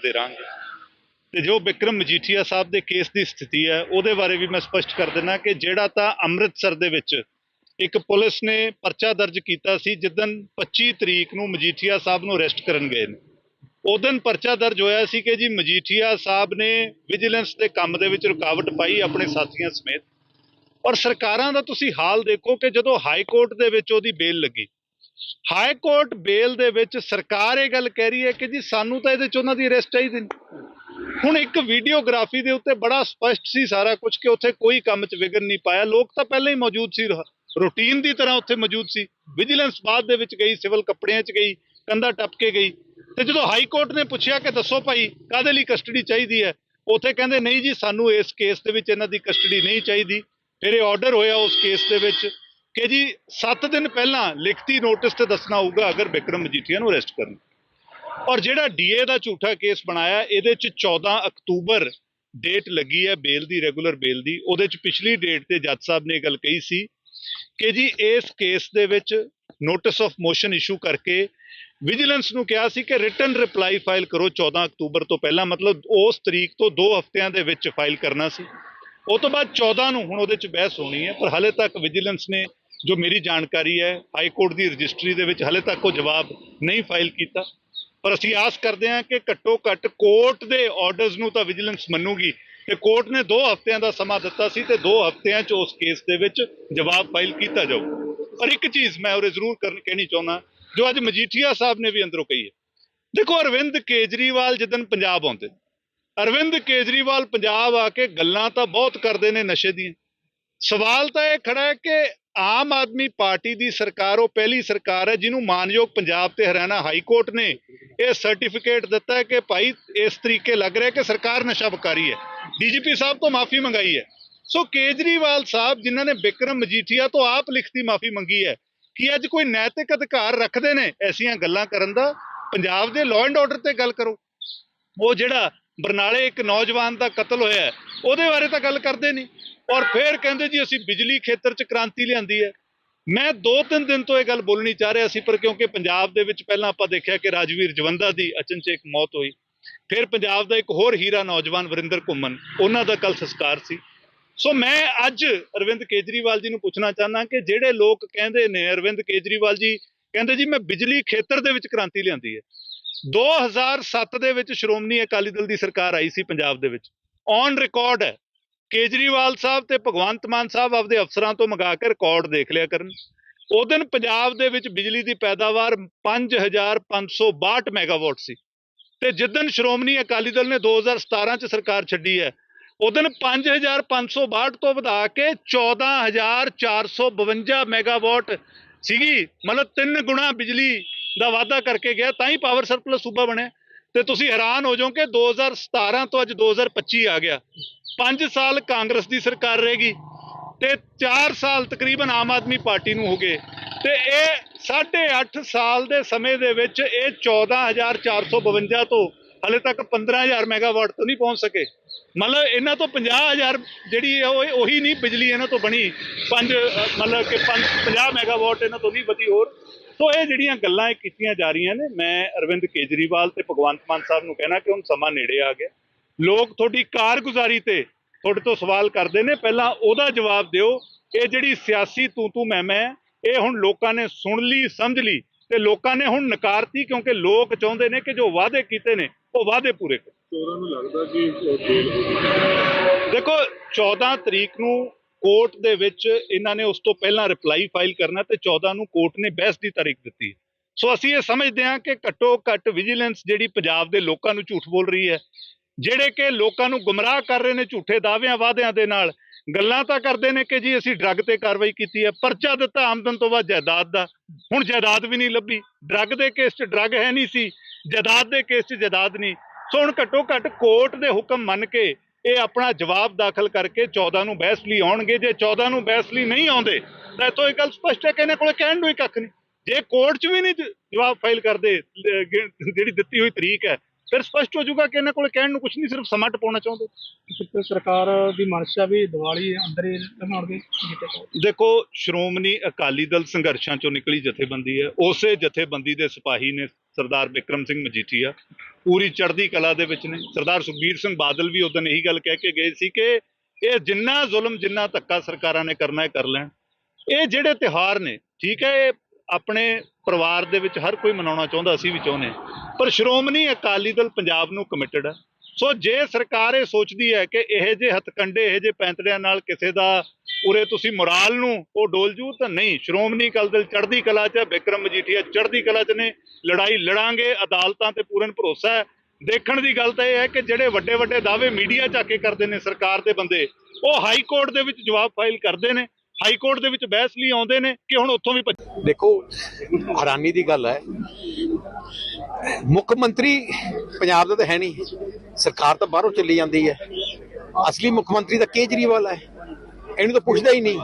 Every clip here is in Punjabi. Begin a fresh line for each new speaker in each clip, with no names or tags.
ਕਰਦੇ ਰਾਂਗੇ। ਤੇ ਜੋ ਵਿਕਰਮ ਮਜੀਠੀਆ ਸਾਹਿਬ ਦੇ ਕੇਸ ਦੀ ਸਥਿਤੀ ਹੈ, ਉਹਦੇ ਬਾਰੇ ਵੀ ਮੈਂ ਸਪਸ਼ਟ ਕਰ ਦਿੰਦਾ ਕਿ ਜਿਹੜਾ ਤਾਂ ਅੰਮ੍ਰਿਤਸਰ ਦੇ ਵਿੱਚ ਇੱਕ ਪੁਲਿਸ ਨੇ ਪਰਚਾ ਦਰਜ ਕੀਤਾ ਸੀ ਜਿੱਦਨ 25 ਤਰੀਕ ਨੂੰ ਮਜੀਠੀਆ ਸਾਹਿਬ ਨੂੰ ਅਰੈਸਟ ਕਰਨ ਗਏ ਨੇ। ਉਦੋਂ ਪਰਚਾ ਦਰਜ ਹੋਇਆ ਸੀ ਕਿ ਜੀ ਮਜੀਠੀਆ ਸਾਹਿਬ ਨੇ ਵਿਜੀਲੈਂਸ ਦੇ ਕੰਮ ਦੇ ਵਿੱਚ ਰੁਕਾਵਟ ਪਾਈ ਆਪਣੇ ਸਾਥੀਆਂ ਸਮੇਤ। ਔਰ ਸਰਕਾਰਾਂ ਦਾ ਤੁਸੀਂ ਹਾਲ ਦੇਖੋ ਕਿ ਜਦੋਂ ਹਾਈ ਕੋਰਟ ਦੇ ਵਿੱਚ ਉਹਦੀ ਬੇਲ ਲੱਗੀ ਹਾਈ ਕੋਰਟ ਬੇਲ ਦੇ ਵਿੱਚ ਸਰਕਾਰ ਇਹ ਗੱਲ ਕਹਿ ਰਹੀ ਹੈ ਕਿ ਜੀ ਸਾਨੂੰ ਤਾਂ ਇਹਦੇ ਚ ਉਹਨਾਂ ਦੀ ਅਰੈਸਟ ਚਾਹੀਦੀ ਹੁਣ ਇੱਕ ਵੀਡੀਓਗ੍ਰਾਫੀ ਦੇ ਉੱਤੇ ਬੜਾ ਸਪਸ਼ਟ ਸੀ ਸਾਰਾ ਕੁਝ ਕਿ ਉੱਥੇ ਕੋਈ ਕੰਮ 'ਚ ਵਿਗੜ ਨਹੀਂ ਪਾਇਆ। ਲੋਕ ਤਾਂ ਪਹਿਲਾਂ ਹੀ ਮੌਜੂਦ ਸੀ ਰੂਟੀਨ ਦੀ ਤਰ੍ਹਾਂ ਉੱਥੇ ਮੌਜੂਦ ਸੀ। ਵਿਜੀਲੈਂਸ ਬਾਅਦ ਦੇ ਵਿੱਚ ਗਈ, ਸਿਵਲ ਕੱਪੜਿਆਂ 'ਚ ਗਈ, ਕੰਧਾ ਟੱਪ ਕੇ ਗਈ। ਤੇ ਜਦੋਂ ਹਾਈ ਕੋਰਟ ਨੇ ਪੁੱਛਿਆ ਕਿ ਦੱਸੋ ਭਾਈ ਕਾਦੇ ਲਈ ਕਸਟਡੀ ਚਾਹੀਦੀ ਹੈ? ਉੱਥੇ ਕਹਿੰਦੇ, ਨਹੀਂ ਜੀ, ਸਾਨੂੰ ਇਸ ਕੇਸ ਦੇ ਵਿੱਚ ਇਹਨਾਂ ਦੀ ਕਸਟਡੀ ਨਹੀਂ ਚਾਹੀਦੀ। ਫਿਰ ਇਹ ਆਰਡਰ ਹੋਇਆ ਉਸ ਕੇਸ ਦੇ ਵਿੱਚ। ਕਿ ਜੀ 7 ਦਿਨ ਪਹਿਲਾਂ ਲਿਖਤੀ ਨੋਟਿਸ ਤੇ ਦੱਸਣਾ ਹੋਊਗਾ ਅਗਰ ਵਿਕਰਮ ਮਜੀਠੀਆ ਨੂੰ ਅਰੈਸਟ ਕਰਨ। ਔਰ ਜਿਹੜਾ ਡੀਏ ਦਾ ਝੂਠਾ ਕੇਸ ਬਣਾਇਆ, ਇਹਦੇ ਚ 14 ਅਕਤੂਬਰ ਡੇਟ ਲੱਗੀ ਹੈ, ਬੇਲ ਦੀ, ਰੈਗੂਲਰ ਬੇਲ ਦੀ। ਉਹਦੇ ਚ ਪਿਛਲੀ ਡੇਟ ਤੇ ਜੱਜ ਸਾਹਿਬ ਨੇ ਇਹ ਗੱਲ ਕਹੀ ਸੀ ਕਿ ਜੀ ਇਸ ਕੇਸ ਦੇ ਵਿੱਚ ਨੋਟਿਸ ਆਫ ਮੋਸ਼ਨ ਇਸ਼ੂ ਕਰਕੇ ਵਿਜੀਲੈਂਸ ਨੂੰ ਕਿਹਾ ਸੀ ਕਿ ਰਿਟਨ ਰਿਪਲਾਈ ਫਾਈਲ ਕਰੋ 14 ਅਕਤੂਬਰ ਤੋਂ ਪਹਿਲਾਂ। ਮਤਲਬ ਉਸ ਤਰੀਕ ਤੋਂ 2 ਹਫ਼ਤਿਆਂ ਦੇ ਵਿੱਚ ਫਾਈਲ ਕਰਨਾ ਸੀ। ਉਹ ਤੋਂ ਬਾਅਦ 14 ਨੂੰ ਹੁਣ ਉਹਦੇ ਚ ਬਹਿਸ ਹੋਣੀ ਹੈ, ਪਰ ਹਾਲੇ ਤੱਕ ਵਿਜੀਲੈਂਸ ਨੇ ਜੋ ਮੇਰੀ ਜਾਣਕਾਰੀ ਹੈ, ਹਾਈ ਕੋਰਟ ਦੀ ਰਜਿਸਟਰੀ ਦੇ ਵਿੱਚ ਹਾਲੇ ਤੱਕ ਉਹ ਜਵਾਬ ਨਹੀਂ ਫਾਈਲ ਕੀਤਾ। ਪਰ ਅਸੀਂ ਆਸ ਕਰਦੇ ਹਾਂ ਕਿ ਘੱਟੋ ਘੱਟ ਕੋਰਟ ਦੇ ਆਰਡਰਸ ਨੂੰ ਤਾਂ ਵਿਜੀਲੈਂਸ ਮੰਨੂਗੀ ਤੇ ਕੋਰਟ ਨੇ 2 ਹਫ਼ਤਿਆਂ ਦਾ ਸਮਾਂ ਦਿੱਤਾ ਸੀ ਤੇ 2 ਹਫ਼ਤਿਆਂ 'ਚ ਉਸ ਕੇਸ ਦੇ ਵਿੱਚ ਜਵਾਬ ਫਾਈਲ ਕੀਤਾ ਜਾਊ। ਪਰ ਇੱਕ ਚੀਜ਼ ਮੈਂ ਉਰੇ ਜ਼ਰੂਰ ਕਰਨ ਕਹਿਣੀ ਚਾਹੁੰਦਾ, ਜੋ ਅੱਜ ਮਜੀਠੀਆ ਸਾਹਿਬ ਨੇ ਵੀ ਅੰਦਰੋਂ ਕਹੀ ਹੈ। ਦੇਖੋ, ਅਰਵਿੰਦ ਕੇਜਰੀਵਾਲ ਜਦੋਂ ਪੰਜਾਬ ਆਉਂਦੇ, ਅਰਵਿੰਦ ਕੇਜਰੀਵਾਲ ਪੰਜਾਬ ਆ ਕੇ ਗੱਲਾਂ ਤਾਂ ਬਹੁਤ ਕਰਦੇ ਨੇ ਨਸ਼ੇ ਦੀਆਂ। ਸਵਾਲ ਤਾਂ ਇਹ ਖੜਾ ਹੈ ਕਿ ਆਮ ਆਦਮੀ ਪਾਰਟੀ ਦੀ ਸਰਕਾਰ ਉਹ ਪਹਿਲੀ ਸਰਕਾਰ ਹੈ ਜਿਹਨੂੰ ਮਾਨਯੋਗ ਪੰਜਾਬ ਤੇ ਹਰਿਆਣਾ ਹਾਈ ਕੋਰਟ ਨੇ ਇਹ ਸਰਟੀਫਿਕੇਟ ਦਿੱਤਾ ਹੈ ਕਿ ਭਾਈ ਇਸ ਤਰੀਕੇ ਲੱਗ ਰਿਹਾ ਕਿ ਸਰਕਾਰ ਨਸ਼ਾ ਬਕਾਰੀ ਹੈ। ਡੀਜੀਪੀ ਸਾਹਿਬ ਤੋਂ ਮਾਫੀ ਮੰਗਾਈ ਹੈ। ਸੋ ਕੇਜਰੀਵਾਲ ਸਾਹਿਬ ਜਿਨ੍ਹਾਂ ਨੇ ਬਿਕਰਮ ਮਜੀਠੀਆ ਤੋਂ ਆਪ ਲਿਖਤੀ ਮਾਫੀ ਮੰਗੀ ਹੈ, ਕਿ ਅੱਜ ਕੋਈ ਨੈਤਿਕ ਅਧਿਕਾਰ ਰੱਖਦੇ ਨੇ ਐਸੀਆਂ ਗੱਲਾਂ ਕਰਨ ਦਾ? ਪੰਜਾਬ ਦੇ ਲਾਅ ਐਂਡ ਆਰਡਰ ਤੇ ਗੱਲ ਕਰੋ। ਉਹ ਜਿਹੜਾ ਬਰਨਾਲੇ ਇੱਕ ਨੌਜਵਾਨ ਦਾ ਕਤਲ ਹੋਇਆ ਉਹਦੇ ਬਾਰੇ ਤਾਂ ਗੱਲ ਕਰਦੇ ਨਹੀਂ। ਔਰ ਫਿਰ ਕਹਿੰਦੇ ਜੀ ਅਸੀਂ ਬਿਜਲੀ ਖੇਤਰ 'ਚ ਕ੍ਰਾਂਤੀ ਲਿਆਂਦੀ ਹੈ। ਮੈਂ ਦੋ ਤਿੰਨ ਦਿਨ ਤੋਂ ਇਹ ਗੱਲ ਬੋਲਣੀ ਚਾਹ ਰਿਹਾ ਸੀ, ਪਰ ਕਿਉਂਕਿ ਪੰਜਾਬ ਦੇ ਵਿੱਚ ਪਹਿਲਾਂ ਆਪਾਂ ਦੇਖਿਆ ਕਿ ਰਾਜਵੀਰ ਜਵੰਦਾ ਦੀ ਅਚਨਚੇਤ ਮੌਤ ਹੋਈ, ਫਿਰ ਪੰਜਾਬ ਦਾ ਇੱਕ ਹੋਰ ਹੀਰਾ ਨੌਜਵਾਨ ਵਰਿੰਦਰ ਘੁੰਮਨ ਉਹਨਾਂ ਦਾ ਕੱਲ ਸੰਸਕਾਰ ਸੀ। ਸੋ ਮੈਂ ਅੱਜ ਅਰਵਿੰਦ ਕੇਜਰੀਵਾਲ ਜੀ ਨੂੰ ਪੁੱਛਣਾ ਚਾਹੁੰਦਾ ਕਿ ਜਿਹੜੇ ਲੋਕ ਕਹਿੰਦੇ ਨੇ, ਅਰਵਿੰਦ ਕੇਜਰੀਵਾਲ ਜੀ ਕਹਿੰਦੇ ਜੀ, ਮੈਂ ਬਿਜਲੀ ਖੇਤਰ ਦੇ ਵਿੱਚ ਕ੍ਰਾਂਤੀ ਲਿਆਂਦੀ ਹੈ। 2007 ਦੇ ਵਿੱਚ ਸ਼੍ਰੋਮਣੀ ਅਕਾਲੀ ਦਲ ਦੀ ਸਰਕਾਰ ਆਈ ਸੀ ਪੰਜਾਬ ਦੇ ਵਿੱਚ। ਔਨ ਰਿਕਾਰਡ ਹੈ। ਕੇਜਰੀਵਾਲ ਸਾਹਿਬ ਤੇ ਭਗਵੰਤ ਮਾਨ ਸਾਹਿਬ ਆਪਦੇ ਅਫਸਰਾਂ ਤੋਂ ਮੰਗਾ ਕੇ ਰਿਕਾਰਡ ਦੇਖ ਲਿਆ ਕਰਨ। ਉਹ ਦਿਨ ਪੰਜਾਬ ਦੇ ਵਿੱਚ ਬਿਜਲੀ ਦੀ ਪੈਦਾਵਾਰ 5562 ਮੈਗਾਵਾਟ ਸੀ ਤੇ ਜਿੱਦਨ ਸ਼੍ਰੋਮਣੀ ਅਕਾਲੀ ਦਲ ਨੇ 2017 ਚ ਸਰਕਾਰ ਛੱਡੀ ਹੈ, ਉਹ ਦਿਨ 5562 ਤੋਂ ਵਧਾ ਕੇ 14452 ਮੈਗਾਵਾਟ ਸੀਗੀ। ਮਤਲਬ ਤਿੰਨ ਗੁਣਾ ਬਿਜਲੀ ਦਾ ਵਾਅਦਾ ਕਰਕੇ ਗਿਆ, ਤਾਂ ਹੀ ਪਾਵਰ ਸਰਪਲਸ ਸੂਬਾ ਬਣਿਆ। ਤੇ ਤੁਸੀਂ ਹੈਰਾਨ ਹੋ ਜਾਓ ਕਿ 2017 ਤੋਂ ਅੱਜ 2025 ਆ ਗਿਆ। 5 ਸਾਲ ਕਾਂਗਰਸ ਦੀ ਸਰਕਾਰ ਰਹੇਗੀ ਤੇ 4 ਸਾਲ ਤਕਰੀਬਨ ਆਮ ਆਦਮੀ ਪਾਰਟੀ ਨੂੰ ਹੋ ਗਏ। ਤੇ ਇਹ 8.5 ਸਾਲ ਦੇ ਸਮੇਂ ਦੇ ਵਿੱਚ ਇਹ 14452 ਤੋਂ ਹਲੇ ਤੱਕ 15000 ਮੈਗਾਵਾਟ ਤੋਂ ਨਹੀਂ ਪਹੁੰਚ ਸਕੇ। ਮਤਲਬ ਇਹਨਾਂ ਤੋਂ 50000 ਜਿਹੜੀ ਹੈ ਉਹ ਉਹੀ ਨਹੀਂ ਬਿਜਲੀ ਇਹਨਾਂ ਤੋਂ ਬਣੀ। ਪੰਜ ਮਤਲਬ ਕਿ 50 ਮੈਗਾਵਾਟ ਇਹਨਾਂ ਤੋਂ ਨਹੀਂ ਵਧੀ ਹੋਰ। ਸੋ ਇਹ ਜਿਹੜੀਆਂ ਗੱਲਾਂ ਇਹ ਕੀਤੀਆਂ ਜਾ ਰਹੀਆਂ ਨੇ ਮੈਂ ਅਰਵਿੰਦ ਕੇਜਰੀਵਾਲ ਤੇ ਭਗਵੰਤ ਮਾਨ ਸਾਹਿਬ ਨੂੰ ਕਹਿਣਾ ਕਿ ਹੁਣ ਸਮਾਂ ਨੇੜੇ ਆ ਗਿਆ। ਲੋਕ ਤੁਹਾਡੀ ਕਾਰਗੁਜ਼ਾਰੀ ਤੇ ਤੁਹਾਡੇ ਤੋਂ ਸਵਾਲ ਕਰਦੇ ਨੇ ਪਹਿਲਾਂ ਉਹਦਾ ਜਵਾਬ ਦਿਓ। ਇਹ ਜਿਹੜੀ ਸਿਆਸੀ ਤੂੰ ਤੂੰ ਮੈਂ ਮੈਂ ਇਹ ਹੁਣ ਲੋਕਾਂ ਨੇ ਸੁਣ ਲਈ ਸਮਝ ਲਈ ਤੇ ਲੋਕਾਂ ਨੇ ਹੁਣ ਨਕਾਰਤੀ ਕਿਉਂਕਿ ਲੋਕ ਚਾਹੁੰਦੇ ਨੇ ਕਿ ਜੋ ਵਾਅਦੇ ਕੀਤੇ ਨੇ ਉਹ ਵਾਅਦੇ ਪੂਰੇ ਕਰੋ
ਚੋਰਾਂ ਨੂੰ ਲੱਗਦਾ ਕਿ
ਦੇਖੋ 14 ਤਰੀਕ ਨੂੰ ਕੋਰਟ ਦੇ ਵਿੱਚ ਇਹਨਾਂ ਨੇ ਉਸ ਤੋਂ ਪਹਿਲਾਂ ਰਿਪਲਾਈ ਫਾਈਲ ਕਰਨਾ ਤੇ 14 ਨੂੰ ਕੋਰਟ ਨੇ ਬਹਿਸ ਦੀ ਤਾਰੀਖ ਦਿੱਤੀ ਸੋ ਅਸੀਂ ਇਹ ਸਮਝਦੇ ਹਾਂ ਕਿ ਘੱਟੋ ਘੱਟ ਵਿਜੀਲੈਂਸ ਜਿਹੜੀ ਪੰਜਾਬ ਦੇ ਲੋਕਾਂ ਨੂੰ ਝੂਠ ਬੋਲ ਰਹੀ ਹੈ, ਜਿਹੜੇ ਕਿ ਲੋਕਾਂ ਨੂੰ ਗੁੰਮਰਾਹ ਕਰ ਰਹੇ ਨੇ ਝੂਠੇ ਦਾਅਵਿਆਂ ਵਾਅਦਿਆਂ ਦੇ ਨਾਲ, ਗੱਲਾਂ ਤਾਂ ਕਰਦੇ ਨੇ ਕਿ ਜੀ ਅਸੀਂ ਡਰੱਗ ਤੇ ਕਾਰਵਾਈ ਕੀਤੀ ਹੈ, ਪਰਚਾ ਦਿੱਤਾ ਆਮਦਨ ਤੋਂ ਬਾਅਦ ਜਾਇਦਾਦ ਦਾ, ਹੁਣ ਜਾਇਦਾਦ ਵੀ ਨਹੀਂ ਲੱਭੀ ਡਰੱਗ ਦੇ ਕੇਸ 'ਚ ਡਰੱਗ ਹੈ ਨਹੀਂ ਸੀ, ਜਾਇਦਾਦ ਦੇ ਕੇਸ 'ਚ ਜਾਇਦਾਦ ਨਹੀਂ। ਸੋ ਹੁਣ ਘੱਟੋ ਘੱਟ ਕੋਰਟ ਦੇ ਹੁਕਮ ਮੰਨ ਕੇ ਇਹ ਆਪਣਾ ਜਵਾਬ ਦਾਖਲ ਕਰਕੇ 14 ਨੂੰ ਬਹਿਸ ਲਈ ਆਉਣਗੇ। ਜੇ 14 ਨੂੰ ਬਹਿਸ ਲਈ ਨਹੀਂ ਆਉਂਦੇ, ਤਾਂ ਇਤੋਂ ਇਹ ਗੱਲ ਸਪਸ਼ਟ ਹੈ ਕਿ ਇਹਨਾਂ ਕੋਲ ਕਹਿਣ ਨੂੰ ਹੀ ਕੱਖ ਨਹੀਂ। ਜੇ ਕੋਰਟ 'ਚ ਵੀ ਨਹੀਂ ਜ- ਜਵਾਬ ਫਾਈਲ ਕਰਦੇ ਜਿਹੜੀ ਦਿੱਤੀ ਹੋਈ ਤਰੀਕ ਹੈ ਫਿਰ ਸਪਸ਼ਟ ਹੋ ਜਾਊਗਾ ਕਿ ਇਹਨਾਂ ਕੋਲ ਕਹਿਣ ਨੂੰ ਕੁਝ ਨਹੀਂ ਸਿਰਫ ਸਮਾਂ ਟਪਾਉਣਾ ਚਾਹੁੰਦੇ।
ਸਰਕਾਰ ਦੀ ਮਨਸ਼ਾ ਵੀ ਦੀਵਾਲੀ ਅੰਦਰ ਹੀ ਲੰਘਾਉਣ ਦੀ।
ਦੇਖੋ ਸ਼੍ਰੋਮਣੀ ਅਕਾਲੀ ਦਲ ਸੰਘਰਸ਼ਾਂ ਚੋਂ ਨਿਕਲੀ ਜਥੇਬੰਦੀ ਹੈ। ਉਸੇ ਜਥੇਬੰਦੀ ਦੇ ਸਿਪਾਹੀ ਨੇ ਸਰਦਾਰ ਵਿਕਰਮ ਸਿੰਘ ਮਜੀਠੀਆ ਪੂਰੀ ਚੜ੍ਹਦੀ ਕਲਾ ਦੇ ਵਿੱਚ ਨੇ। ਸਰਦਾਰ ਸੁਖਬੀਰ ਸਿੰਘ ਬਾਦਲ ਵੀ ਉਦੋਂ ਇਹੀ ਗੱਲ ਕਹਿ ਕੇ ਗਏ ਸੀ ਕਿ ਇਹ ਜਿੰਨਾ ਜ਼ੁਲਮ ਜਿੰਨਾ ਧੱਕਾ ਸਰਕਾਰਾਂ ਨੇ ਕਰਨਾ ਹੈ ਕਰ ਲੈਣ। ਇਹ ਜਿਹੜੇ ਤਿਹਾਰ ਨੇ ਠੀਕ ਹੈ ਇਹ ਆਪਣੇ ਪਰਿਵਾਰ ਦੇ ਵਿੱਚ ਹਰ ਕੋਈ ਮਨਾਉਣਾ ਚਾਹੁੰਦਾ ਅਸੀਂ ਵੀ ਚਾਹੁੰਦੇ ਹਾਂ। ਪਰ ਸ਼੍ਰੋਮਣੀ ਅਕਾਲੀ ਦਲ ਪੰਜਾਬ ਨੂੰ ਕਮਿਟਡ ਹੈ ਸੋ ਜੇ ਸਰਕਾਰ ਇਹ ਸੋਚਦੀ ਹੈ ਕਿ ਇਹ ਜੇ ਹਥਕੰਡੇ ਇਹ ਜੇ ਪੈਂਤੜਿਆਂ ਨਾਲ ਕਿਸੇ ਦਾ ਉਰੇ ਤੁਸੀਂ ਮੋਰਾਲ ਨੂੰ ਉਹ ਡੋਲ ਜੂ ਤਾਂ ਨਹੀਂ। ਸ਼੍ਰੋਮਣੀ ਅਕਾਲੀ ਦਲ ਚੜ੍ਹਦੀ ਕਲਾ 'ਚ ਹੈ, ਬਿਕਰਮ ਮਜੀਠੀਆ ਚੜ੍ਹਦੀ ਕਲਾ 'ਚ ਨੇ। ਲੜਾਈ ਲੜਾਂਗੇ ਅਦਾਲਤਾਂ ਤੇ ਪੂਰਨ ਭਰੋਸਾ ਹੈ। ਦੇਖਣ ਦੀ ਗੱਲ ਤਾਂ ਇਹ ਹੈ ਕਿ ਜਿਹੜੇ ਵੱਡੇ ਵੱਡੇ ਦਾਅਵੇ ਮੀਡੀਆ 'ਚ ਆ ਕੇ ਕਰਦੇ ਨੇ ਸਰਕਾਰ ਦੇ ਬੰਦੇ ਉਹ ਹਾਈ ਕੋਰਟ ਦੇ ਵਿੱਚ ਜਵਾਬ ਫਾਈਲ ਕਰਦੇ ਨੇ। ਹਾਈ ਕੋਰਟ ਦੇ ਵਿੱਚ ਬਹਿਸ ਲਈ ਆਉਂਦੇ ਨੇ ਕਿ ਹੁਣ ਉੱਥੋਂ ਵੀ
ਦੇਖੋ, ਹੈਰਾਨੀ ਦੀ ਗੱਲ ਹੈ। ਮੁੱਖ ਮੰਤਰੀ ਪੰਜਾਬ ਦਾ ਤਾਂ ਹੈ ਨਹੀਂ। ਸਰਕਾਰ ਤਾਂ ਬਾਹਰੋਂ ਚੱਲੀ ਜਾਂਦੀ ਹੈ। ਅਸਲੀ ਮੁੱਖ ਮੰਤਰੀ ਤਾਂ ਕੇਜਰੀਵਾਲ ਹੈ। ਇਹਨੂੰ ਤਾਂ ਪੁੱਛਦਾ ਹੀ ਨਹੀਂ।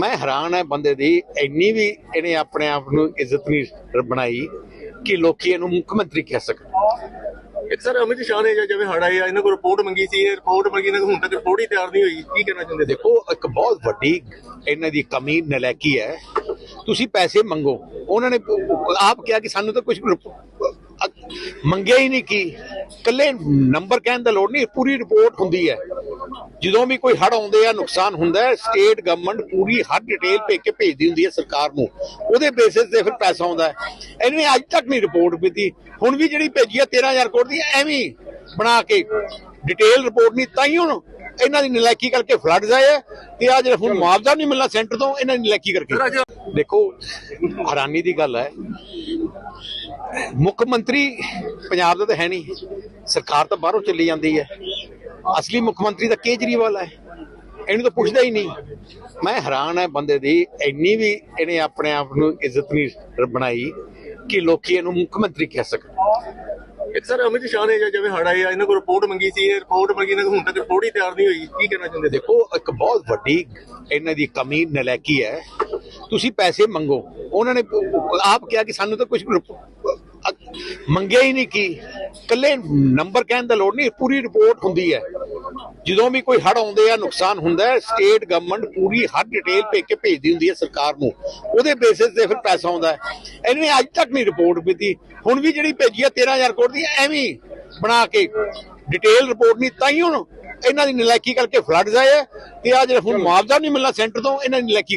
ਮੈਂ ਹੈਰਾਨ ਹੈ ਬੰਦੇ ਦੀ। ਇੰਨੀ ਵੀ ਇਹਨੇ ਆਪਣੇ ਆਪ ਨੂੰ ਇੱਜ਼ਤ ਨਹੀਂ ਬਣਾਈ ਕਿ ਲੋਕੀ ਇਹਨੂੰ ਮੁੱਖ ਮੰਤਰੀ ਕਹਿ ਸਕਣ।
ਇੱਕ ਸਰ ਅਮਿਤ ਸ਼ਾਹ ਨੇ ਜਿਵੇਂ ਹੜ ਆਏ ਇਹਨਾਂ ਕੋਲ ਰਿਪੋਰਟ ਮੰਗੀ ਸੀ, ਇਹ ਰਿਪੋਰਟ ਮੰਗੀ, ਇਹਨਾਂ ਕੋਲ ਹੁਣ ਤੱਕ ਰਿਪੋਰਟ ਹੀ ਤਿਆਰ ਨਹੀਂ ਹੋਈ। ਕੀ ਕਹਿਣਾ ਚਾਹੁੰਦੇ ਦੇਖੋ,
ਇੱਕ ਬਹੁਤ ਵੱਡੀ ਇਹਨਾਂ ਦੀ ਕਮੀ, ਨਲਾਇਕੀ ਹੈ। ਤੁਸੀਂ ਪੈਸੇ ਮੰਗੋ। ਉਹਨਾਂ ਨੇ ਆਪ ਕਿਹਾ ਕਿ ਸਾਨੂੰ ਤਾਂ ਕੁਝ ਮੰਗਿਆ ਹੀ ਨਹੀਂ ਕੀ ਕੱਲੇ ਨੰਬਰ ਕਹਿਣ ਦਾ ਲੋੜ ਨਹੀਂ, ਪੂਰੀ ਰਿਪੋਰਟ ਹੁੰਦੀ ਹੈ। ਜਦੋਂ ਵੀ ਕੋਈ ਹੜ ਆਉਂਦੇ ਆ ਨੁਕਸਾਨ ਹੁੰਦਾ ਹੈ ਸਟੇਟ ਗਵਰਨਮੈਂਟ ਪੂਰੀ ਹਰ ਡਿਟੇਲ ਭੇਜ ਕੇ ਭੇਜਦੀ ਹੁੰਦੀ ਹੈ ਸਰਕਾਰ ਨੂੰ। ਉਹਦੇ ਬੇਸਿਸ ਤੇ ਫਿਰ ਪੈਸਾ ਆਉਂਦਾ ਹੈ। ਇਹਨੇ ਅੱਜ ਤੱਕ ਨਹੀਂ ਰਿਪੋਰਟ ਦਿੱਤੀ ਹੁਣ ਵੀ ਜਿਹੜੀ ਭੇਜੀ ਆ 13000 ਕਰੋੜ ਦੀ ਐਵੇਂ ਹੀ ਬਣਾ ਕੇ ਡਿਟੇਲ ਰਿਪੋਰਟ ਨਹੀਂ ਤਾਂ ਹੀ ਹੁਣ ਇਹਨਾਂ ਦੀ ਨਲਾਇਕੀ ਕਰਕੇ ਫਲੱਡਸ ਆਏ ਆ ਤੇ ਆ ਜਿਹੜਾ ਹੁਣ ਮੁਆਵਜ਼ਾ ਨਹੀਂ ਮਿਲਣਾ ਸੈਂਟਰ ਤੋਂ ਇਹਨਾਂ ਦੀ ਨਲਾਇਕੀ ਕਰਕੇ। ਦੇਖੋ ਹੈਰਾਨੀ ਦੀ ਗੱਲ ਹੈ। ਮੁੱਖ ਮੰਤਰੀ ਪੰਜਾਬ ਦਾ ਤਾਂ ਹੈ ਨਹੀਂ। ਸਰਕਾਰ ਤਾਂ ਬਾਹਰੋਂ ਚੱਲੀ ਜਾਂਦੀ ਹੈ। ਅਸਲੀ ਮੁੱਖ ਮੰਤਰੀ ਤਾਂ ਕੇਜਰੀਵਾਲ ਹੈ। ਇਹਨੂੰ ਤਾਂ ਪੁੱਛਦਾ ਹੀ ਨਹੀਂ। ਮੈਂ ਹੈਰਾਨ ਹੈ ਬੰਦੇ ਦੀ ਇੰਨੀ ਵੀ ਇਹਨੇ ਆਪਣੇ ਆਪ ਨੂੰ ਇੱਜ਼ਤ ਨਹੀਂ ਬਣਾਈ ਕਿ ਲੋਕੀ ਇਹਨੂੰ ਮੁੱਖ ਮੰਤਰੀ ਕਹਿ ਸਕਣ।
ਸਰ ਅਮਿਤ ਸ਼ਾਹ ਨੇ ਜਿਵੇਂ ਹੜ ਆਏ ਆ ਇਹਨਾਂ ਕੋਲ ਰਿਪੋਰਟ ਮੰਗੀ ਸੀ ਇਹ ਰਿਪੋਰਟ ਮੰਗੀ ਇਹਨਾਂ ਕੋਲ ਹੁਣ ਤੱਕ ਰਿਪੋਰਟ ਹੀ ਤਿਆਰ ਨਹੀਂ ਹੋਈ। ਕੀ ਕਹਿਣਾ ਚਾਹੁੰਦੇ
ਦੇਖੋ ਇੱਕ ਬਹੁਤ ਵੱਡੀ ਇਹਨਾਂ ਦੀ ਕਮੀ ਨਲਾਇਕੀ ਹੈ। ਤੁਸੀਂ ਪੈਸੇ ਮੰਗੋ। ਉਹਨਾਂ ਨੇ ਆਪ ਕਿਹਾ ਕਿ ਸਾਨੂੰ ਤਾਂ ਕੁਝ ਮੰਗਿਆ ਹੀ ਨਹੀਂ ਕੀ ਕੱਲੇ ਨੰਬਰ ਕਹਿਣ ਦਾ ਲੋੜ ਨਹੀਂ ਪੂਰੀ ਰਿਪੋਰਟ ਹੁੰਦੀ ਹੈ। ਜਦੋਂ ਵੀ ਕੋਈ ਹੜ ਆਉਂਦੇ ਆ ਨੁਕਸਾਨ ਹੁੰਦਾ ਹੈ ਸਟੇਟ ਗਵਰਨਮੈਂਟ ਪੂਰੀ ਹਰ ਡਿਟੇਲ ਭੇਜ ਕੇ ਭੇਜਦੀ ਹੁੰਦੀ ਹੈ ਸਰਕਾਰ ਨੂੰ। ਉਹਦੇ ਬੇਸਿਸ ਤੇ ਫਿਰ ਪੈਸਾ ਆਉਂਦਾ ਹੈ। ਇਹਨੇ ਅੱਜ ਤੱਕ ਨਹੀਂ ਰਿਪੋਰਟ ਦਿੱਤੀ ਹੁਣ ਵੀ ਜਿਹੜੀ ਭੇਜੀ ਆ 13000 ਕਰੋੜ ਦੀ ਐਵੇਂ ਬਣਾ ਕੇ ਡਿਟੇਲ ਰਿਪੋਰਟ ਨਹੀਂ ਤਾਂ ਹੀ ਹੁਣ ਇਹਨਾਂ ਦੀ ਨਲਾਇਕੀ ਕਰਕੇ ਫਲੱਡਸ ਆਏ ਤੇ ਆ ਜਿਹੜਾ ਹੁਣ ਮੁਆਵਜ਼ਾ ਨਹੀਂ ਮਿਲਣਾ ਸੈਂਟਰ ਤੋਂ ਇਹਨਾਂ ਦੀ ਨਲਾਇਕੀ